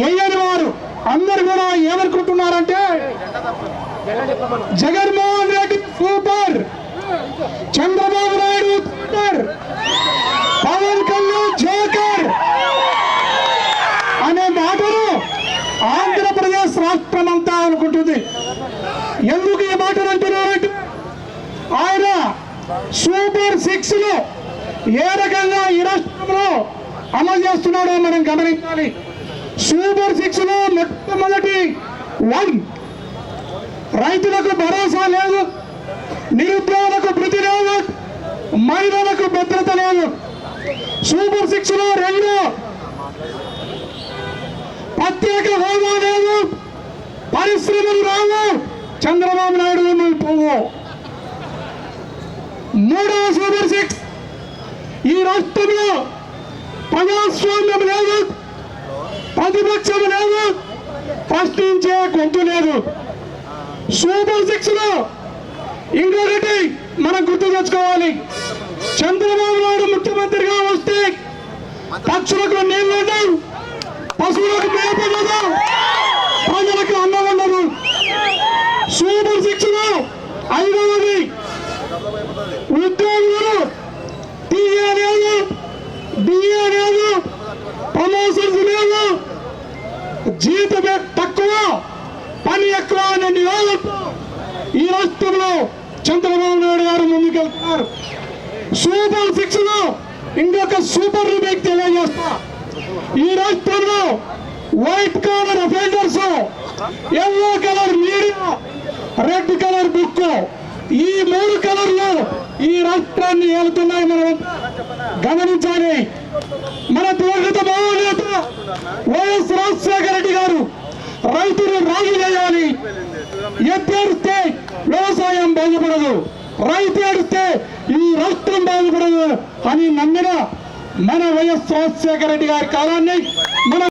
వేయని వారు అందరు కూడా ఏమనుకుంటున్నారంటే Jaganmohan Reddy super Chandrababu Naidu super Pawan Kalyan joker అనే మాటను ఆంధ్రప్రదేశ్ రాష్ట్రం అంతా అనుకుంటుంది. ఎందుకు ఈ మాటను అంటున్నారంటే ఆయన సూపర్ సిక్స్లో ఏ రకంగా ఈ రాష్ట్రంలో అమలు చేస్తున్నాడో మనం గమనించాలి. సూపర్ సిక్స్లో మొట్టమొదటి వన్. రైతులకు భరోసా లేదు నిరుద్యోగులకు భృతి లేదు మహిళలకు భద్రత లేదు. సూపర్ సిక్స్లో రెండు. ప్రత్యేక హోదా లేదు పరిశ్రమలు రావు. చంద్రబాబు నాయుడు నువ్వు పోవు. మూడవ సూపర్ సిక్స్. ఈ రాష్ట్రంలో ప్రజాస్వామ్యం లేదు ప్రతిపక్షం లేదు. ప్రశ్నించే గొంతు లేదు. సూపర్ సిక్స్లో ఇంకొకటి మనం గుర్తు తెచ్చుకోవాలి. చంద్రబాబు నాయుడు ముఖ్యమంత్రిగా వస్తే పక్షులకు నీళ్ళు ఉండవు పశువులకు మేత ఉండదు ప్రజలకు అన్నం ఉండదు. సూపర్ సిక్స్లో ఐదవది ఉద్యోగులు టీఏ లేదు డిఏ లేదు ప్రమోషన్స్ లేదు జీతం తక్కువ పని ఎక్కువ అనే నివాళులతో ఈ రాష్ట్రంలో చంద్రబాబు నాయుడు గారు ముందుకెళ్తున్నారు. సూపర్ సిక్స్లో ఇంకొక సూపర్ మీకు తెలియజేస్తా. ఈ రాష్ట్రంలో white collar offenders yellow colour media red colour book ఈ మూడు కలర్లు ఈ రాష్ట్రాన్ని ఏలుతున్నాయి మనం. గమనించాలి. మన దివంగత మహోనేత వైఎస్ రాజశేఖర రెడ్డి గారు రైతులు రాజు చేయాలి ఎత్తేడిస్తే వ్యవసాయం బాగుపడదు. రైతు ఏడిస్తే ఈ రాష్ట్రం బాగుపడదు అని నమ్మిన మన వైఎస్ రాజశేఖర రెడ్డి గారి కాలాన్ని మన